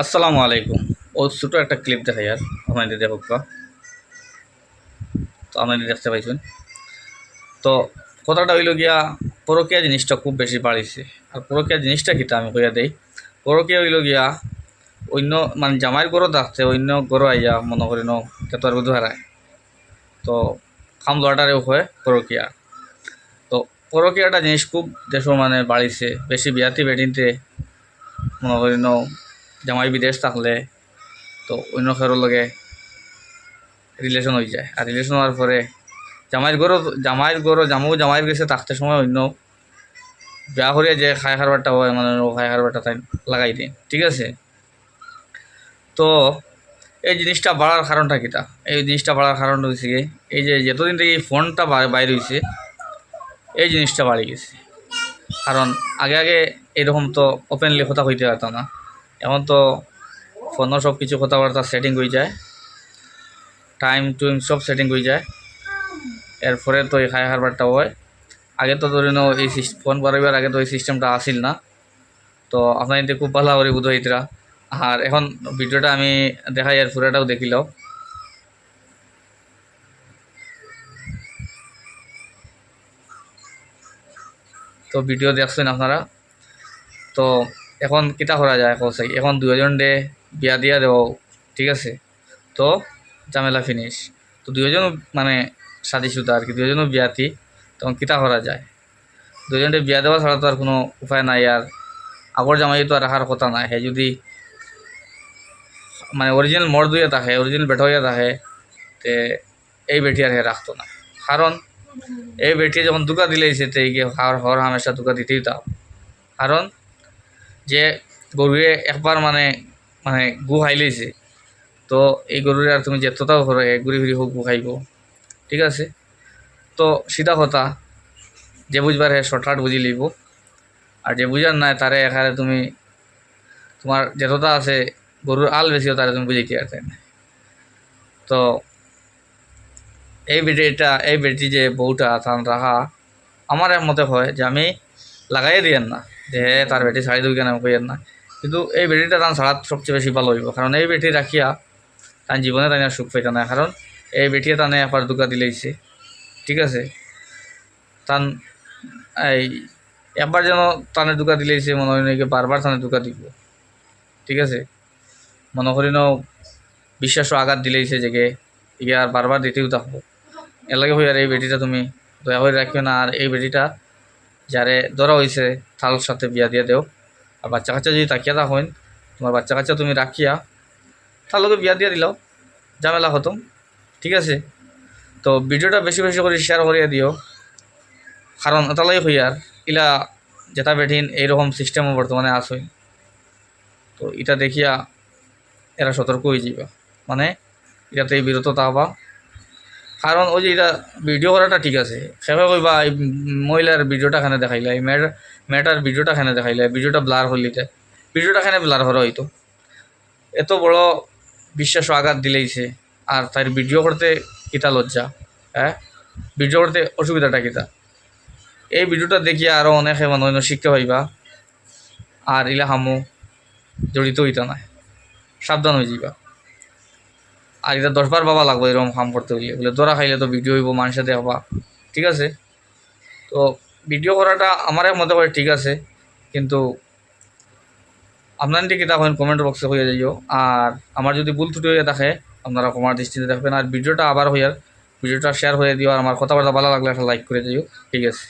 আসসালামু আলাইকুম। ও ছোটো একটা ক্লিপ দেখাই আর আপনাদের দেখো তো? আপনাদের দেখতে পাইছেন? তো কথাটা হইল গিয়া, পরকীয়া জিনিসটা খুব বেশি বাড়িছে। আর পরকীয়া জিনিসটা কিতা আমি কইয়া দেই, পরকীয়া হইল গিয়া, অন্য মানে জামাইয়ের গরো থাকতে অন্য গরো আইয়া মনে করি ন তেতোয়ার বুধ হারায়। তো খাম লটারেও হয় পরকীয়া। তো পরকীয়াটা জিনিস খুব দেশ মানে বাড়িছে, বেশি বিয়াতি বেটিনতে মনে করি ন জামাই বিদেশ থাকলে তো অন্য কারোর লগে রিলেশন হয়ে যায়। আর রিলেশন হওয়ার পরে জামাইয়ের গরো জামাইয়ের গরো জামাও জামাইয়ের গেছে থাকতে সময় অন্য। বিয়া করিয়া যে খায় খারবারটা হয় মানে খায় খারবারটা তাই লাগাই দিন ঠিক আছে? তো এই জিনিসটা বাড়ার কারণটা কিটা? এই জিনিসটা বাড়ার কারণ হয়েছে কি, এই যে যতদিন থেকে এই ফোনটা বাইরে হয়েছে এই জিনিসটা বাড়ি গেছে। কারণ আগে আগে এরকম তো ওপেনলি কথা হইতে পারতো না। এখন তো ফোনও সব কিছু কথাবার্তা সেটিং হয়ে যায়। টাইম টুইম সব সেটিং হয়ে যায়। এরপরে তো এই খাই হারবারটা হয়। আগে তো ধরে নাও এই ফোন বাড়াইবার আগে তো এই সিস্টেমটা আসিল না। তো আপনার এতে খুব ভালো করে বুধ হইতরা আর এখন ভিডিওটা আমি দেখাই আর পুরাটাও দেখিল তো ভিডিও দেখছেন আপনারা। তো এখন কিতা করা যায়? কৌশাই এখন দুজন ডে বিয়া দিয়া দেব ঠিক আছে? তো ঝামেলা ফিনিশ তো দুজন মানে সাদি সুতা আর কি দুজনও বিয়াতি তখন কিতা করা যায়? দুজনকে বিয়া দেওয়া ছাড়া তো আর কোনো উপায় নাই আর। আগর জামাই তো আর রাখার কথা নাই। হে যদি মানে অরিজিনাল মর দুইয়া থাকে অরিজিনাল বেটা হইয়া থাকে, তে এই বেটি আর হে রাখতো না কারণ এই বেটি যখন দুকা দিলেইছে তে গিয়ে হর হর হামেশা দুকা দিতেই তাও কারণ যে গরুয়ে একবার মানে মানে গু খাইলেইছে তো এই গরুরে আর তুমি যেতটাও করে ঘুরি ঘুরি হোক গু খাইব ঠিক আছে? তো সিধা কথা, যে বুঝবার হে শর্টকাট বুঝি লিব। আর যে বুঝার নাই তারে এখানে তুমি তোমার যেতটা আছে গরুর আল বেশিও তারে তুমি বুঝাইতে পারতে না তো এই বেটিটা এই বেটি যে বউটা তার রাখা আমার মতে হয় যে আমি লাগাই দিয়েন না। যে তার বেটি শাড়ি দুই কেন কইয়েন না। কিন্তু এই বেটিটা তার ছাড়া সবচেয়ে বেশি ভালো হইব। কারণ এই বেটি রাখিয়া তার জীবনে তাই সুখ পাইতে না। কারণ এই বেটিয়ে তানে একবার দুকা দিলেইছে ঠিক আছে? তান এই একবার যেন তানে দুকা দিলেইছে মনে হয় নাকি বারবার তানে দুকা দিব। ঠিক আছে? মনে করি ন বিশ্বাসও আঘাত দিলেইছে জেগে ইগে আর বারবার দিতেও থাকব। এলাকে হই আর এই বেটিটা তুমি দয়া করে রাখিও না। আর এই বেটিটা যারে ধরা হয়েছে তার সাথে বিয়া দিয়ে দেও। আর বাচ্চা কাচ্চা যদি তাকিয়া থাকেন তোমার বাচ্চা কাচ্চা তুমি রাখিয়া, তার লগে বিয়া দিয়ে দিলাও, ঝামেলা হতম ঠিক আছে? তো ভিডিওটা বেশি বেশি করে শেয়ার করিয়া দিও। কারণ তালাই হইয়ার, ইলা যেটা বেঠিন এইরকম সিস্টেমও বর্তমানে আসই তো এটা দেখিয়া এরা সতর্ক হয়ে যাবা মানে এটাতে বিরত থাকবা। কারণ ওই যে এটা ভিডিও করাটা ঠিক আছে। সেভাবে কইবা এই মহিলার ভিডিওটা খানে দেখাইলা? এই মেয়েটার মেয়েটার ভিডিওটা খানে দেখাইলা? ভিডিওটা ব্লার হলিতে ভিডিওটা খানে ব্লার করা হইতো এত বড় বিশ্বাস আঘাত দিলেইছে। আর তার ভিডিও করতে কিতা লজ্জা? হ্যাঁ? ভিডিও করতে অসুবিধাটা কিতা? এই ভিডিওটা দেখিয়া আরও অনেকে মানুষ শিখতে পাইবা। আর ইলা হামু জড়িত হইতা নাই। সাবধান হয়ে যাবা আর এটা দশবার বাবা লাগবে এরকম কাম করতে হইলে। বলে দরা খাইলে তো ভিডিও হইব, মানুষের দেখবা ঠিক আছে? তো ভিডিও করাটা আমার মতে করে ঠিক আছে, কিন্তু আপনার কিতা হয় কমেন্ট বক্সে হয়ে যাইও। আর আমার যদি ভুল ত্রুটি হয়ে থাকে, আপনারা কমার দৃষ্টিতে দেখবেন। আর ভিডিওটা আবার হইয়ার ভিডিওটা শেয়ার হয়ে দিও। আর আমার কথাবার্তা ভালো লাগলে একটা লাইক করে দিও। ঠিক আছে?